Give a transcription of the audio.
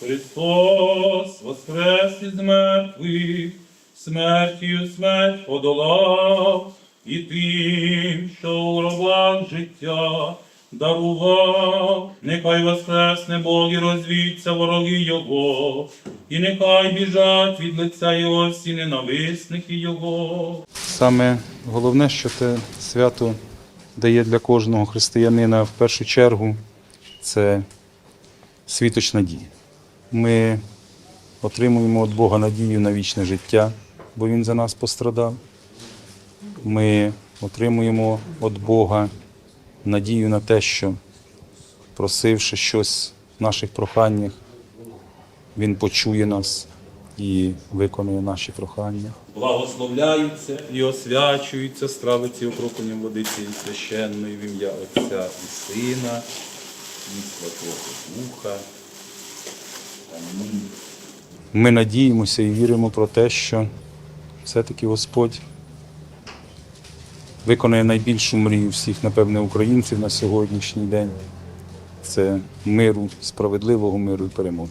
Христос воскрес із мертвих, смертю смерть подолав, і тим, що у гробах життя дарував, нехай воскресне Бог і розвіться вороги Його, і нехай біжать від лиця Його всі ненависники Його. Саме головне, що це свято дає для кожного християнина в першу чергу, це світоч надії. Ми отримуємо від Бога надію на вічне життя, бо Він за нас пострадав. Ми отримуємо від Бога надію на те, що просивши щось в наших проханнях, Він почує нас і виконує наші прохання. Благословляються і освячуються страви ці окропленням води цієї священної в ім'я Отця і Сина, і Святого Духа. Ми надіємося і віримо про те, що все-таки Господь виконає найбільшу мрію всіх, напевне, українців на сьогоднішній день. Це миру, справедливого миру і перемоги.